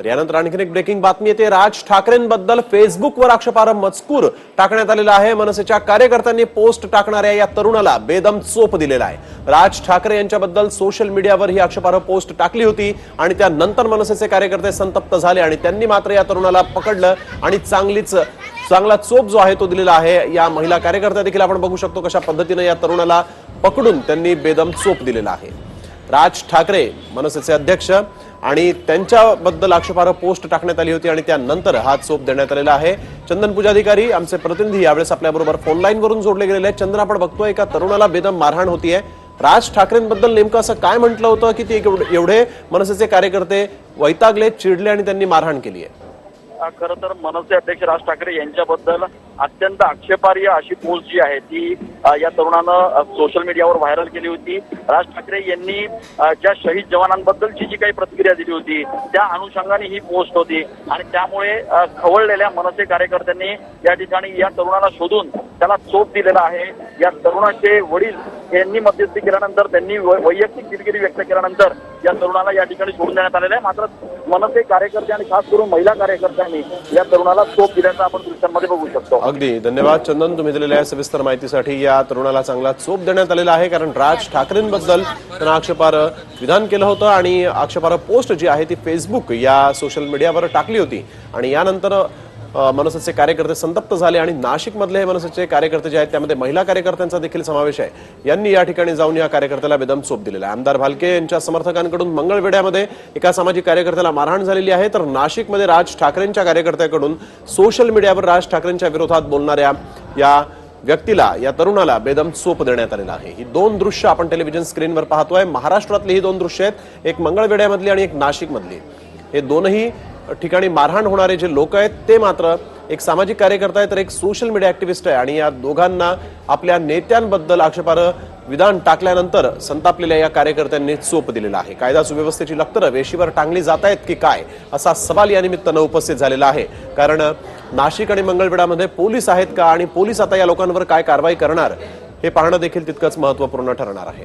तर यानंतर आणखीन एक ब्रेकिंग बातमी येते. राज ठाकरेंबद्दल फेसबुकवर आक्षेपार्ह मजकूर टाकण्यात आलेला आहे. मनसेच्या कार्यकर्त्यांनी पोस्ट टाकणाऱ्या या तरुणाला बेदम चोप दिलेला आहे. राज ठाकरे यांच्याबद्दल सोशल मीडियावर ही आक्षेपार्ह पोस्ट टाकली होती आणि त्यानंतर मनसेचे कार्यकर्ते संतप्त झाले आणि त्यांनी मात्र या तरुणाला पकडलं आणि चांगलीच चांगला चोप जो आहे तो दिलेला आहे. या महिला कार्यकर्त्या देखील आपण बघू शकतो कशा पद्धतीने या तरुणाला पकडून त्यांनी बेदम चोप दिलेला आहे. राज ठाकरे मनसेचे अध्यक्ष आणि त्यांच्याबद्दल आक्षेपार्ह पोस्ट टाकण्यात आली होती आणि त्यानंतर हा चोप देण्यात आलेला आहे. चंदन पूजाधिकारी आमचे प्रतिनिधी यावेळेस आपल्याबरोबर फोन लाईन वरून जोडले गेलेले आहेत. चंदन आपण बघतोय एका तरुणाला बेदम मारहाण होतीये. राज ठाकरेंबद्दल नेमकं असं काय म्हटलं होतं की ते एवढे- एवढे मनसेचे कार्यकर्ते वैतागले चिडले आणि त्यांनी मारहाण केली आहे खरं तर मनसे अध्यक्ष राज ठाकरे यांच्याबद्दल अत्यंत आक्षेपार्ह अशी पोस्ट जी आहे ती या तरुणानं सोशल मीडियावर व्हायरल केली होती. राज ठाकरे यांनी ज्या शहीद जवानांबद्दलची जी काही प्रतिक्रिया दिली होती त्या अनुषंगाने ही पोस्ट होती. आणि त्यामुळे खवळलेल्या मनसे कार्यकर्त्यांनी या ठिकाणी या तरुणाला शोधून त्याला चोप दिलेला आहे. या तरुणाचे वडील यांनी मध्यस्थी केल्यानंतर त्यांनी वैयक्तिक दिलगिरी व्यक्त केल्यानंतर या तरुणाला या ठिकाणी सोडून देण्यात आलेलं आहे. मात्र मनसे कार्यकर्ते आणि खास करून महिला कार्यकर्त्यांनी या तरुणाला चोप दिल्याचं आपण दृश्यांमध्ये बघू शकतो. अगदी. धन्यवाद चंदन. तुम्ही दिलेल्या सविस्तर माहितीसाठी या तरुणाला चांगला चोप देण्यात आलेला आहे कारण राज ठाकरेंबद्दल त्यांना आक्षेपार्ह विधान केलं होतं आणि आक्षेपार्ह पोस्ट जी आहे ती फेसबुक या सोशल मीडियावर टाकली होती. आणि यानंतर मनसेचे कार्यकर्ते संतप्त झाले आणि नाशिक मधले हे मनसेचे कार्यकर्ते जे आहेत त्यामध्ये महिला कार्यकर्त्यांचा देखील समावेश आहे. यांनी या ठिकाणी जाऊन या कार्यकर्त्याला बेदम चोप दिलेला आहे. आमदार भालके यांच्या समर्थकांकडून मंगळवेड्यामध्ये एका सामाजिक कार्यकर्त्याला मारहाण झालेली आहे. तर नाशिकमध्ये राज ठाकरेंच्या कार्यकर्त्याकडून सोशल मीडियावर राज ठाकरेंच्या विरोधात बोलणाऱ्या या व्यक्तीला या तरुणाला बेदम चोप देण्यात आलेला आहे. ही दोन दृश्य आपण टेलिव्हिजन स्क्रीनवर पाहतोय. महाराष्ट्रातली ही दोन दृश्य आहेत. एक मंगळवेड्यामधली आणि एक नाशिकमधली. हे दोनही ठिकाणी मारहाण होणारे जे लोक आहेत ते मात्र एक सामाजिक कार्यकर्ता आहे तर एक सोशल मीडिया ऍक्टिव्हिस्ट आहे. आणि या दोघांना आपल्या नेत्यांबद्दल आक्षेपार्ह विधान टाकल्यानंतर संतापलेल्या या कार्यकर्त्यांनी चोप दिलेला आहे. कायदा सुव्यवस्थेची लक्तरं वेशीवर टांगली जात आहेत की काय असा सवाल या निमित्तानं उपस्थित झालेला आहे. कारण नाशिक आणि मंगळवेढामध्ये पोलीस आहेत का आणि पोलीस आता या लोकांवर काय कारवाई करणार हे पाहणं देखील तितकंच महत्त्वपूर्ण ठरणार आहे.